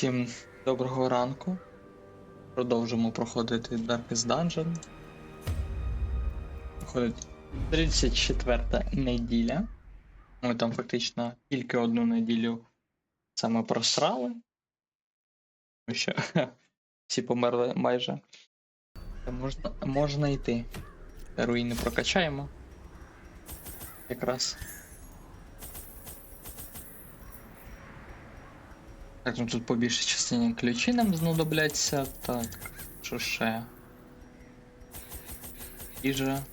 Всім доброго ранку. Продовжимо проходити Darkest Dungeon. Проходить 34 неділя. Ми там фактично тільки одну неділю саме просрали. Тому що всі померли майже. Можна, можна йти. Руїни прокачаємо. Якраз. Так, ну тут по більшій частині ключі нам знадобляться. Так, що ще? Їжа.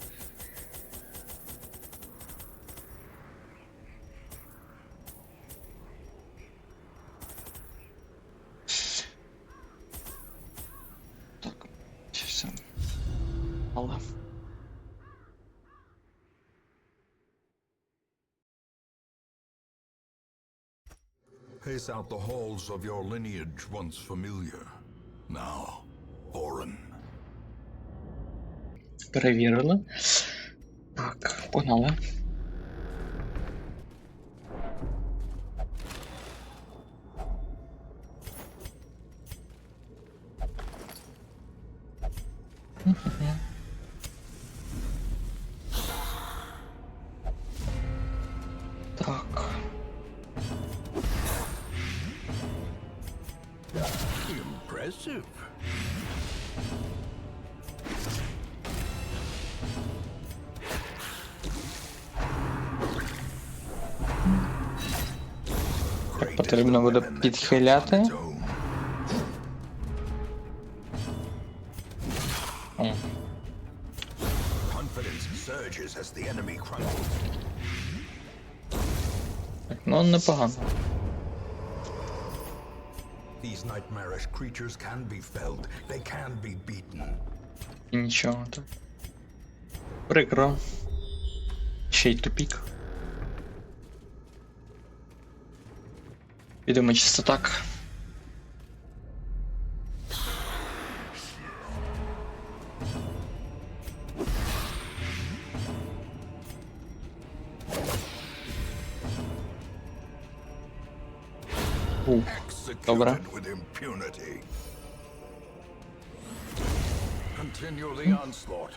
Так, чи все. Але. Pace out the halls of your lineage once familiar, now foreign. Перевірили. Так, погнали. Потрібно буде підхиляти. О, так, ну непогано. These nightmarish creatures can be felled. They can be beaten. Нічого так. Прикро. Ще й тупік. Підемо чисто так. У, impunity. Continue the onslaught.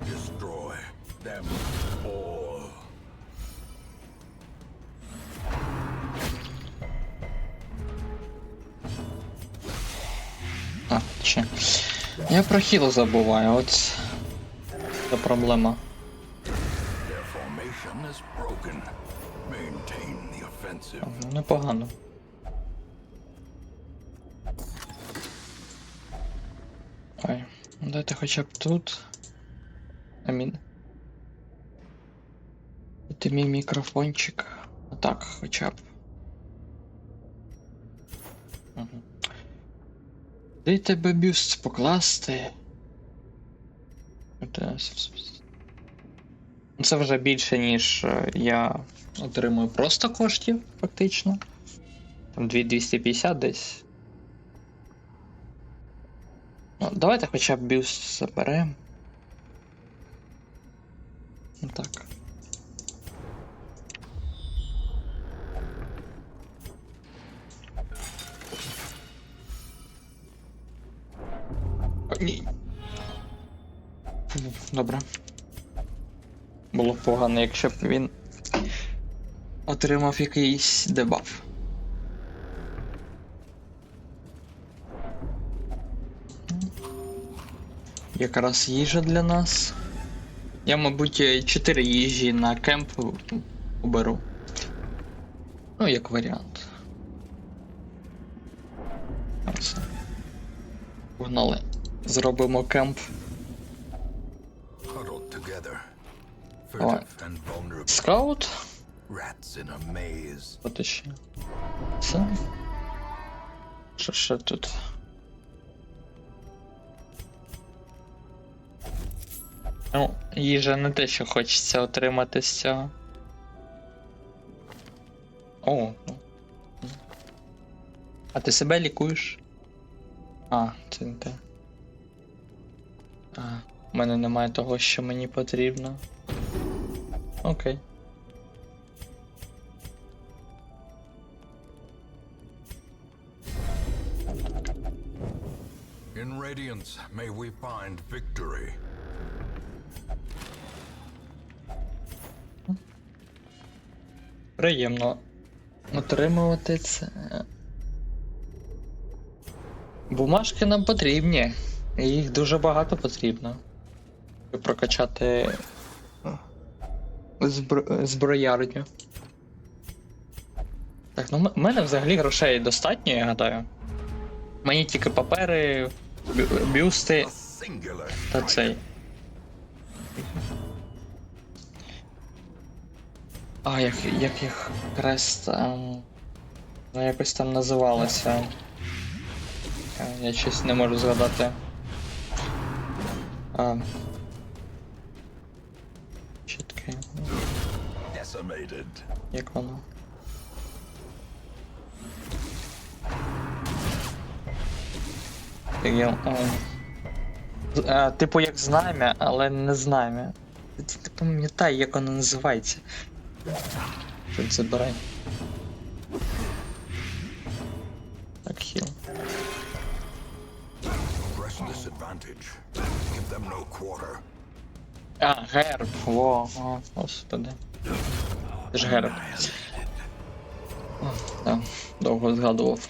Destroy them all. А. Я про хіл забуваю, от. Це проблема. Ну, непогано. Ой, ну дайте хоча б тут. Амін. Це мій мікрофончик. Отак, хоча б. Угу. Де тебе бюст покласти? Ну, Це вже більше, ніж е, я отримую просто коштів, фактично. Там 2250 десь. Ну, давайте хоча б бюст заберемо. Ну так. Ні. Добре. Було б погано, якщо б він отримав якийсь дебаф. Якраз їжа для нас. Я, мабуть, 4 їжі на кемп уберу. Ну, як варіант. Погнали. Зробимо кемп. Vulnerable. Скаут. От ще. Це. Що ще тут? Ну, їжа не те, що хочеться отримати з цього. О, ну. А ти себе лікуєш? А, це не те. А, в мене немає того, що мені потрібно. Окей. In Radiance, may we find victory. Приємно отримувати це. Бумажки нам потрібні. Їх дуже багато потрібно. Щоб прокачати збро... зброярню. Так, ну в мене взагалі грошей достатньо, я гадаю. Мені тільки папери, бю- бюсти та цей. А, як, як їх крест. ем, Ну, якось там називалося. Е, Я щось не можу згадати. А, чітке. Як воно? Я, е, типу як знам'я, але не знам'я. Я Не пам'ятаю, як воно називається. Тут забирай. А, герб. Во, о, господи. Це ж герб. О, довго згадував.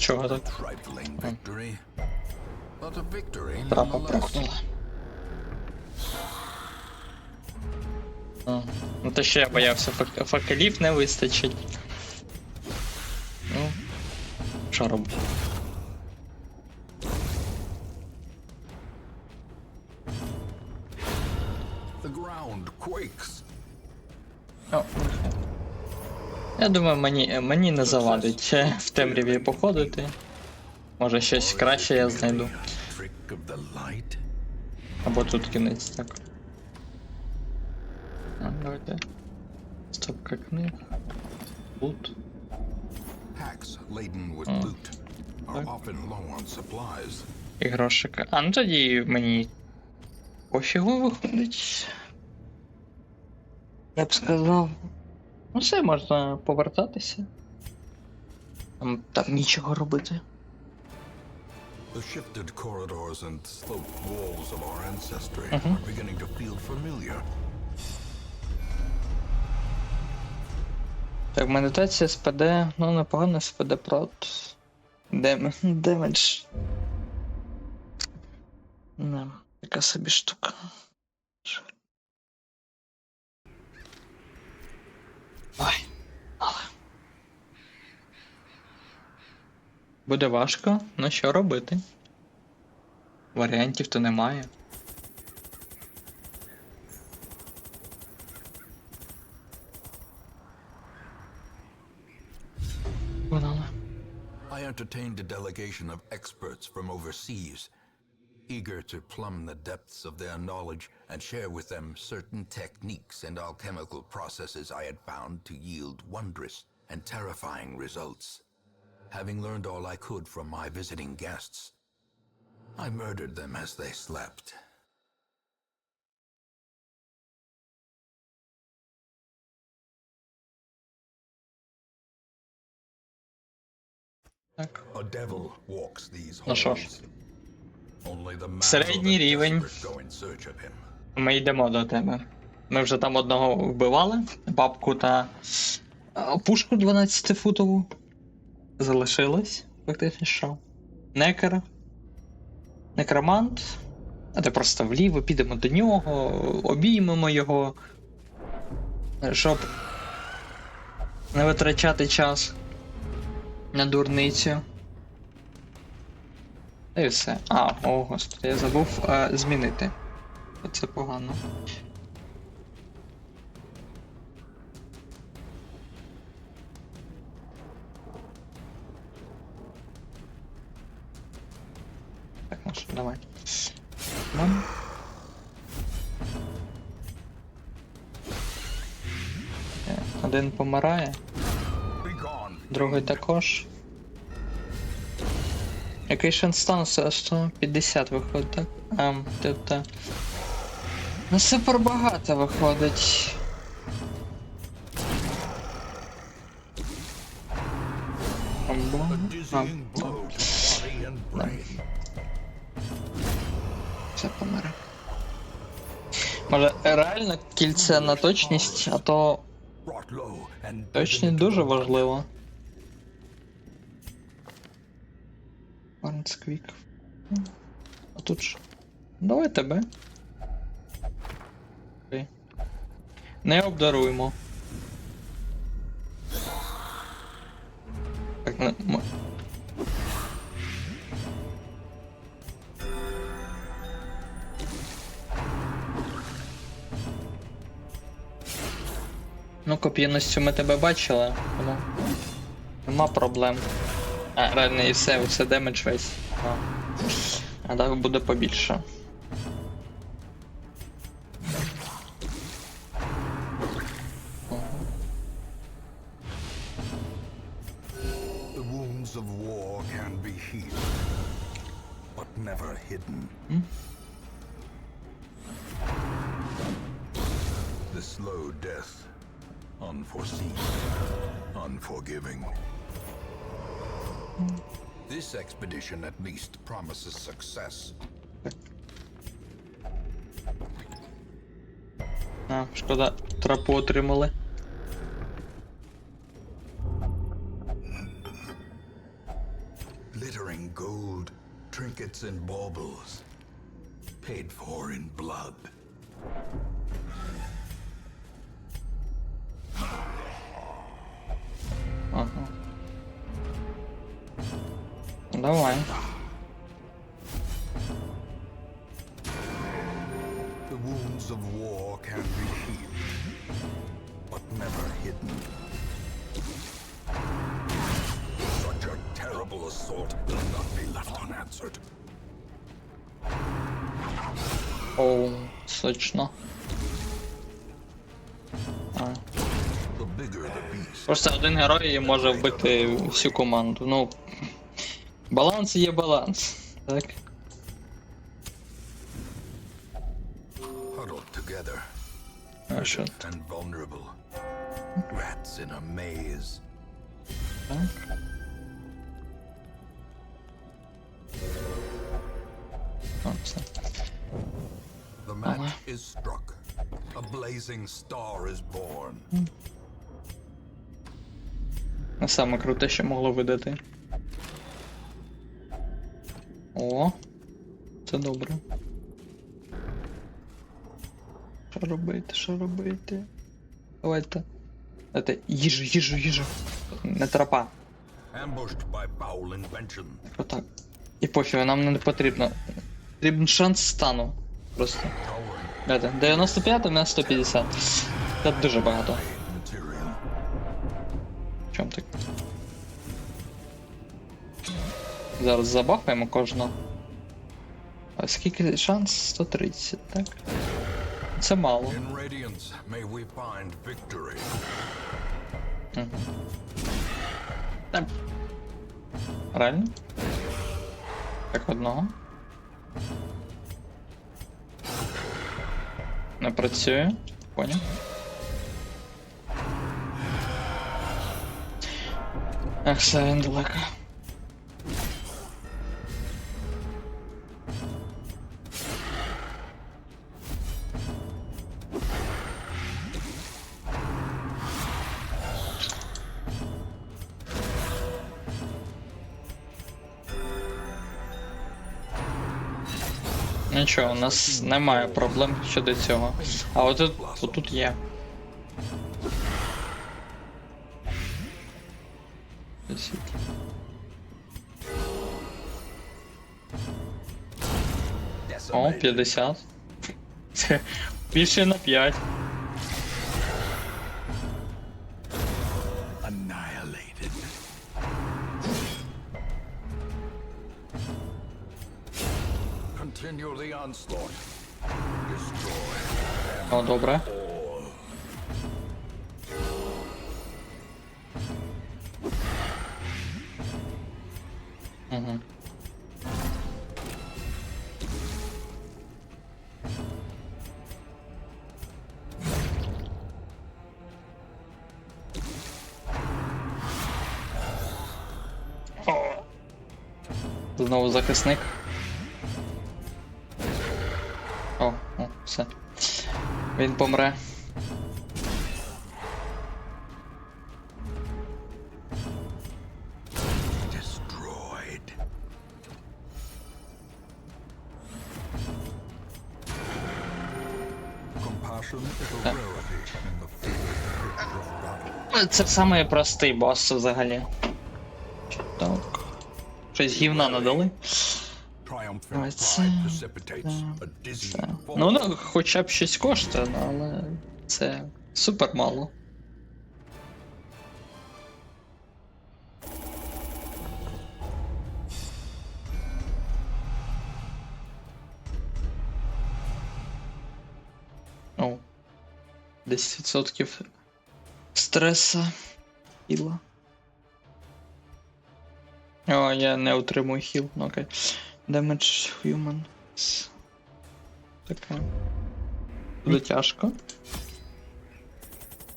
Нічого так. Трапа прохнула. Ну то ще я боявся, фак- факелів не вистачить. Ну. Що робити? Я думаю, мені, мені не завадить е, в темряві походити. Може щось краще я знайду. Або тут кінець, так. А, давайте. Стопка книг. Лут. І грошика. А ну тоді мені пофігу виходить. Я б сказав. Ну все, можна повертатися. Там, там нічого робити. The shifted corridors and sloped walls of our ancestry Mhm. are beginning to feel familiar. Так, медитація спаде, ну непогано спаде прот. Дем... Демедж. Не, така собі штука. Буде важко, ну що робити? Варіантів то немає. Погнали. I entertained a delegation of experts from overseas, eager to plumb the depths of their knowledge and share with them certain techniques and alchemical processes I had found to yield wondrous and terrifying results. Having learned all I could from my visiting guests, I murdered them as they slept. Так. A devil walks these Ну що ж, Середній рівень. ми йдемо до тебе. Ми вже там одного вбивали, бабку та пушку 12-футову. Залишилось, фактично що. Некер. Некромант. А ти просто вліво підемо до нього, обіймемо його. Щоб не витрачати час на дурницю. І все. А, о, господи, я забув е, змінити. Це погано. Давай. Бам. Е, Один помирає, другий також. Який шанс стану? 150 виходить, так? Ем, тобто. Ну супер багато виходить. А, Все помре. Може, реально кільце на точність, а то точність дуже важливо. Варнсквік. А тут ж. Давай тебе. Не обдаруємо. Так, не, Ну, коп'яностю ми тебе бачили, тому нема проблем. А, реально і все, все демедж весь. А, а так буде побільше. Slow death, unforeseen, unforgiving. This expedition at least promises success. А, шкода, тропу отримали. Glittering gold, trinkets and baubles, paid for in blood. Давай. The wounds of war can be healed, but never hidden. Such a terrible assault will not be left unanswered. Оу, сочно. А. Просто один герой може вбити всю команду. Ну. Баланс є баланс. Так. huddled together, А що? and vulnerable. Rats in a maze. Так. О, все. The match is struck. A blazing star is born. Не саме круте, що могло видати. О, це добре. Що робити, що робити? Давайте. Давайте їжу, їжу, їжу. Не тропа. Отак. І пофіг, нам не потрібно. Потрібен шанс стану. Просто. Дайте, 95, у мене 150. Це дуже багато. В чому так? Зараз забахаємо кожного. А скільки шанс? 130, так? Це мало. Victory. Так. Реально? Так одного. Не працює. Поняв. Ах, він далеко. Нічого, у нас немає проблем щодо цього. А отут, отут є. О, Decimated. 50. Це більше на 5. О, добре. Угу. Знову захисник. Of battle. Це самий простий бос взагалі. Так. Щось гівна надали. Це. Ну, воно хоча б щось коштує, ну, але це супер мало. О. 10% стреса. Хіла. О, я не отримую хіл, ну окей. Damage human. Таке. Буде тяжко.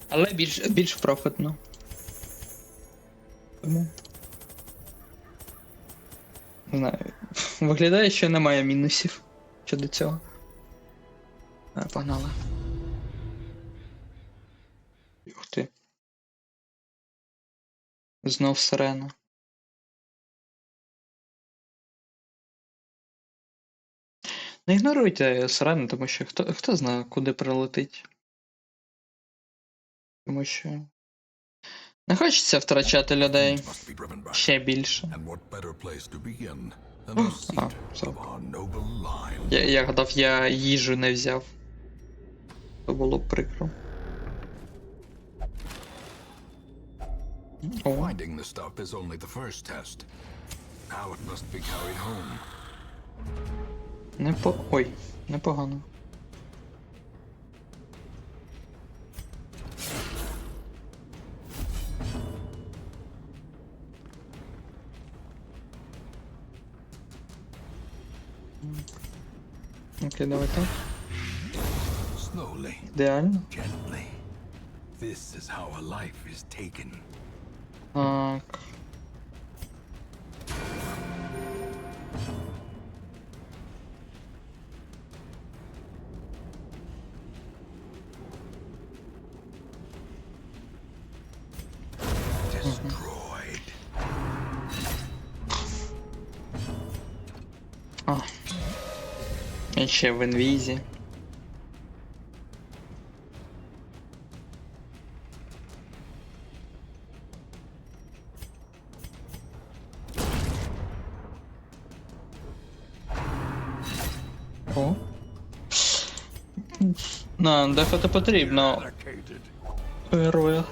Але більш, більш профитно. Тому. Не знаю. Виглядає, що немає мінусів щодо цього. А, погнали. Ух ти. Знов сирена. Не ігноруйте сирену, тому що хто, хто знає, куди прилетить. Тому що. Не хочеться втрачати людей ще більше. The А? Я, я гадав, я їжу не взяв. То було б прикро. О, Finding the stuff is only the first test. Now it must be carried home. не по. Ой, непогано. Окей, давай так. Slowly, Ідеально. gently. І ще в інвізі. О. На, дефати потрібно героя.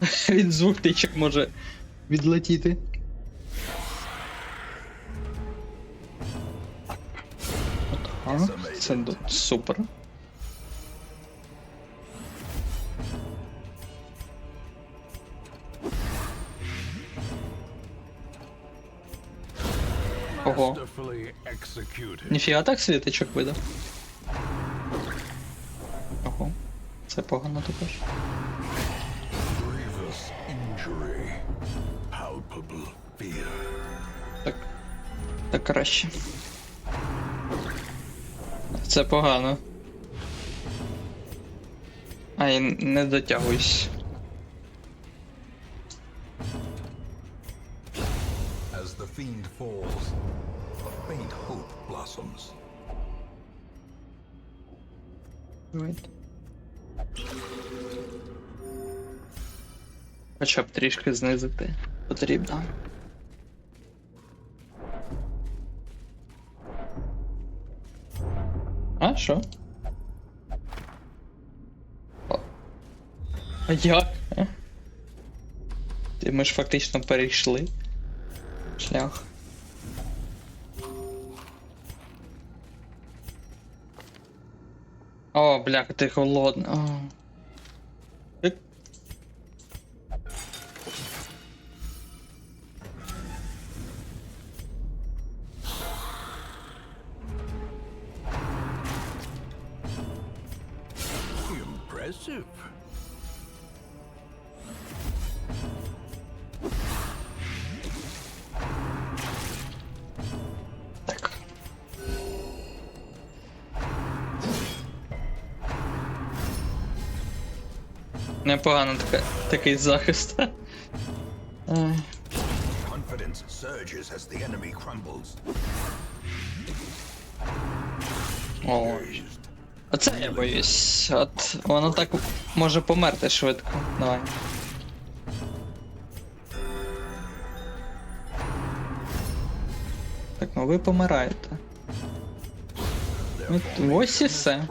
Він з двох тичок може відлетіти. Це супер. Ого, ніфіга так світочок видав. Ого, це погано також. Так. Так краще. Це погано. А, я не дотягуюсь. As the fiend falls, a faint hope blossoms. Давайте. Хоча б трішки знизити потрібно. Що? А як? А? Ти ми ж фактично перейшли. Шлях. О, бляха, ти холодна. О. Impressive. Так. Непогано така, такий захист. Ай. Confidence surges as the enemy crumbles. О, Dazed. Оце я боюсь. От воно так може померти швидко. Давай. Так, ну ви помираєте. Ось і все.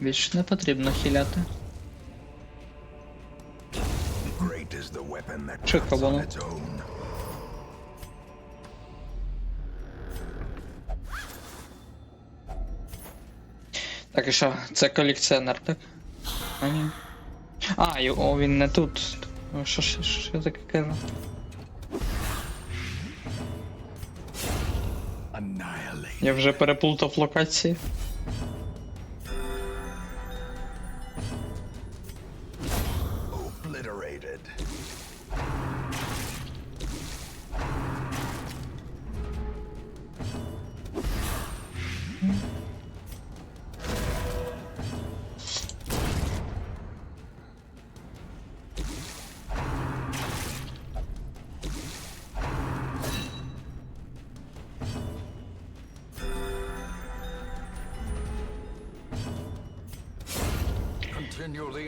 Більше не потрібно хіляти. Great Так, і що, це колекціонер, так? А, ні. А, і- о, він не тут. Що ж я таке кажу? Я вже переплутав локації.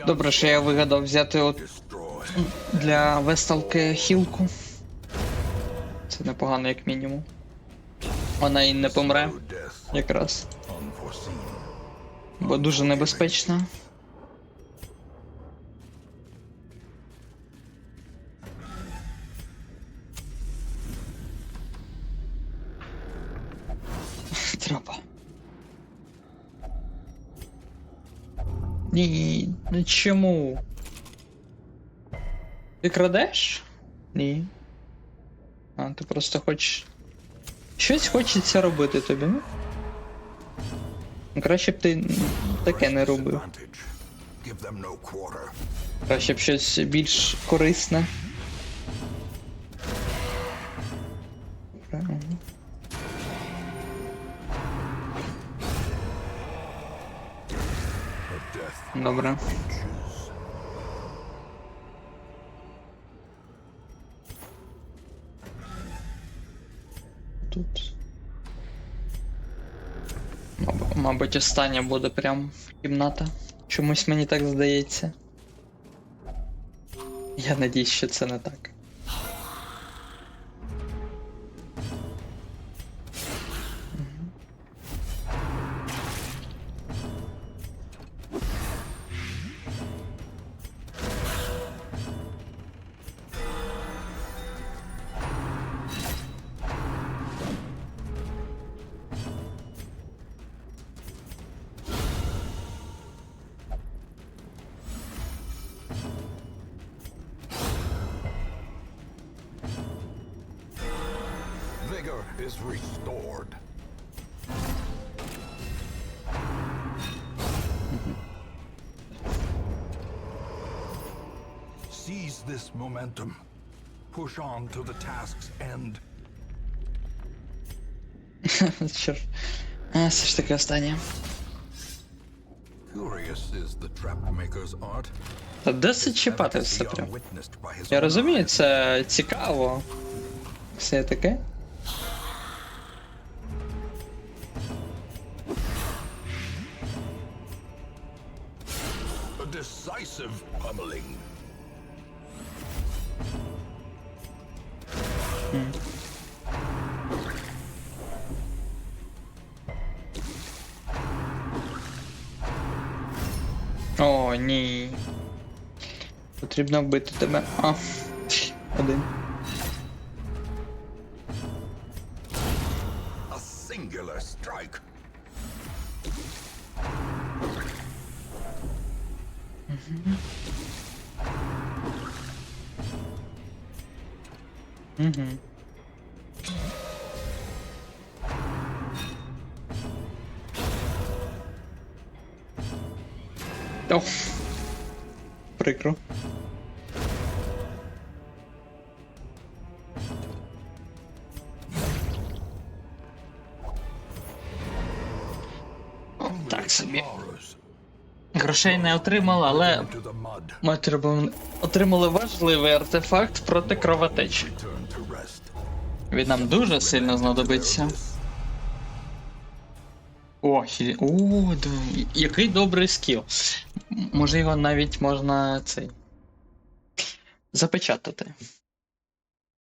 Добре, що я вигадав взяти от для весталки хілку. Це непогано, як мінімум. Вона і не помре якраз. Бо дуже небезпечно. Чому? Ти крадеш? Ні. А, ти просто хочеш. Щось хочеться робити тобі, ну? Краще б ти таке не робив. Краще б щось більш корисне. Добре. Мабуть, остання буде прям кімната. Чомусь мені так здається. Я надіюсь, що це не так. is restored. Seize this momentum. Push on to the task's end. Чорт. А, все ж таки останнє. Curious is the trapmaker's art. Та досить чіпати все Efficacy прям. unwitnessed by his Я own розумію, eyes. це цікаво. Все таке. Decisive pummeling. О, ні. Потрібно вбити тебе. А. Один. Угу. О, прикро. О, Так собі. Грошей не отримали, але ми отримали- отримали важливий артефакт проти кровотечі. Він нам дуже сильно знадобиться. О, хі... О, який добрий скіл. Може його навіть можна цей. Запечатати.